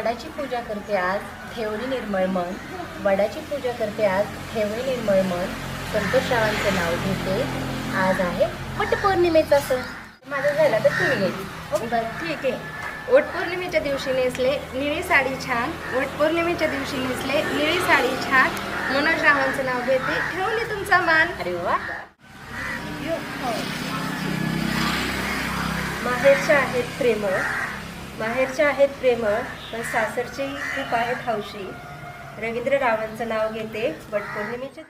वडाची पूजा करते आज ठेवली निर्मळ मन. वडाची पूजा करते आज ठेवली निर्मळ मन. संतोषरावांचं नाव घेते. आज आहे वटपौर्णिमेचा सण. माझा झाला तर तुम्ही घ्यायची बरं ठीक आहे. वटपौर्णिमेच्या दिवशी नेसले निळी साडी छान. वटपौर्णिमेच्या दिवशी नेसले निळी साडी छान. मनोज रावांचं नाव घेते. ठेवली तुमचा मान. अरे वा. माहेरच्या आहेत प्रेमळ. बाहेरच्या आहेत प्रेम पण सासरची खूप आहेत हौशी. रवींद्र रावांचं नाव घेते वट पौर्णिमेच्या